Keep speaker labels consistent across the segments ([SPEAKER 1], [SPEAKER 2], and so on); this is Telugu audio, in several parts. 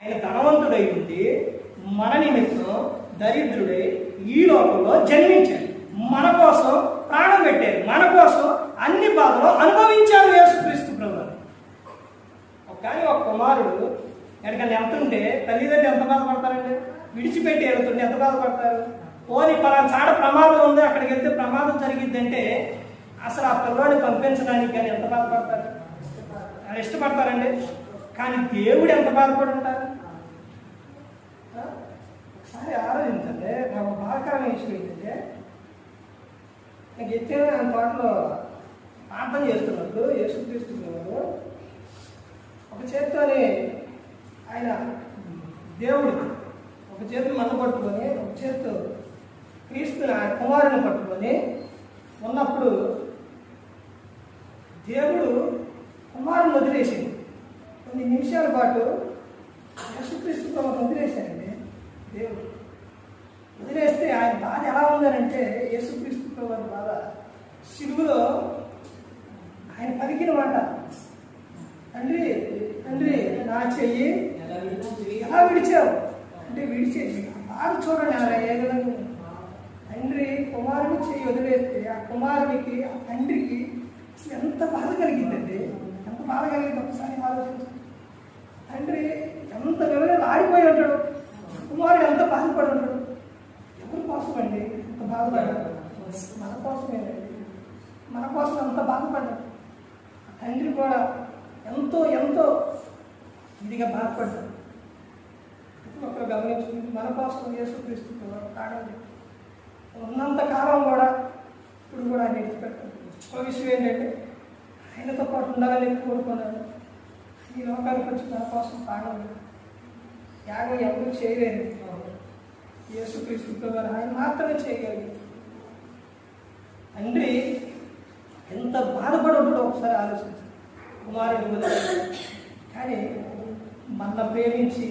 [SPEAKER 1] ఆయన ధనవంతుడై ఉండి మన నిమిత్తం దరిద్రుడై ఈ లోకంలో జన్మించాడు. మన కోసం ప్రాణం పెట్టారు మన కోసం అన్ని బాధలు అనుభవించారు యేసుక్రీస్తు ప్రభు కానీ ఒక కుమారుడు ఎక్కడికైనా వెళ్తుంటే తల్లిదండ్రులు ఎంత బాధపడతారండి? విడిచిపెట్టి వెళ్తుంటే ఎంత బాధపడతారు? పోని పలానా చాడ ప్రమాదం ఉంది అక్కడికి వెళ్తే ప్రమాదం జరిగిందంటే అసలు ఆ పిల్లవాడిని పంపించడానికి కానీ ఎంత బాధపడతారు? అది ఇష్టపడతారండి? కానీ దేవుడు ఎంత బాధపడి ఉంటారు? ఒకసారి ఆలోచించండి. నాకు బాధాకరమైన విషయం ఏంటంటే నాకు ఎత్తిన తోటలో ప్రార్థన చేస్తున్నప్పుడు యేసుక్రీస్తున్నారు ఒక చేత్తోనే ఆయన దేవుడు ఒక చేతిని మన పట్టుకొని ఒక చేత్తో క్రీస్తుని ఆయన కుమారుని పట్టుకొని ఉన్నప్పుడు దేవుడు కుమారుని వదిలేసింది. కొన్ని నిమిషాల పాటు యేసుక్రీస్తు తమ వదిలేశారండి. దేవుడు. వదిలేస్తే ఆయన బాధ ఎలా ఉందనంటే యేసుక్రీస్తు ప్రభు బాధ సిలువులో ఆయన పలికిన మాట. తండ్రి తండ్రి నా చెయ్యి ఎలా విడిచావు? అంటే విడిచేసి బాధ చూడండి అలా ఏ విధంగా? తండ్రి కుమారుని చెయ్యి వదిలేస్తే ఆ కుమారునికి ఆ తండ్రికి ఎంత బాధ కలిగిందండి ఎంత బాధ కలిగింది ఒకసారి ఆలోచించండి తండ్రి ఎంత వివరాలు ఆడిపోయి ఉంటాడు కుమారుడు ఎంత బాధపడి ఉంటాడు ఎవరి కోసం అండి ఎంత బాధపడ్డాడు మన కోసమేనండి మన కోసం ఎంత బాధపడ్డాడు. తండ్రి కూడా ఎంతో ఎంతో ఇదిగా బాధపడ్డాడు. ఇప్పుడు ఒకరు గమనించుకుంటే మన కోసం యేసుక్రీస్తు కాదండి ఉన్నంత కాలం కూడా ఇప్పుడు కూడా ఆయన విడిచిపెట్టాడు. ఒక విషయం ఏంటంటే ఆయనతో పాటు ఉండాలని కోరుకున్నాడు ఈ లోకానికి వచ్చి మన కోసం తాగలేదు యాగం ఎవరు చేయలేదు యేసుక్రీస్తు వారు ఆయన మాత్రమే చేయగలిగారు. తండ్రి ఒకసారి ఆలోచించారు కుమారుడు వదిలిపెట్టాడు కానీ మన ప్రేమించి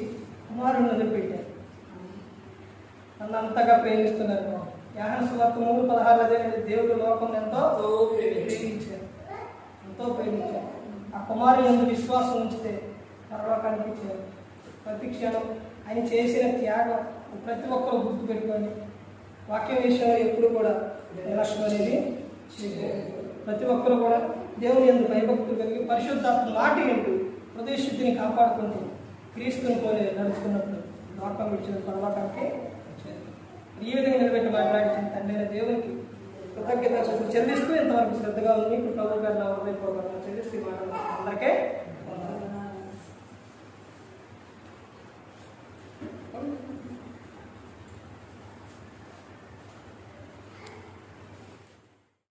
[SPEAKER 1] కుమారుని వదిలిపెట్టారు నన్ను అంతగా ప్రేమిస్తున్నారు యాహన సువార్త మూడు పదహారు అదే దేవుడు లోకం ఎంతో ప్రేమించారు. ఎంతో ప్రేమించారు. ఆ కుమారుని ఎందుకు విశ్వాసం ఉంచితే పరలోకానికి ఇచ్చారు ప్రతి క్షణం ఆయన చేసిన త్యాగం ప్రతి ఒక్కరు గుర్తుపెట్టుకొని వాక్యం విషయంలో ఎప్పుడు కూడా నిర్లక్ష్యం అనేది ప్రతి ఒక్కరు కూడా దేవుని ఎందు భయభక్తులు కలిగి పరిశుద్ధాత్మ నాటి ఎందు హృదయశుద్ధిని కాపాడుకుంటూ క్రీస్తుని పోలే నడుచుకున్నప్పుడు లోకం విడిచిన పరలోకానికి వచ్చారు. ఈ విధంగా నిలబెట్టి మాట్లాడించిన తండ్రి దేవునికి కృతజ్ఞత చెల్లిస్తూ ఇంతవరకు శ్రద్ధగా ఉంది ఇప్పుడు ప్రభు గారు నా హృదయపూర్వకంగా చెల్లిస్తూ అందరికీ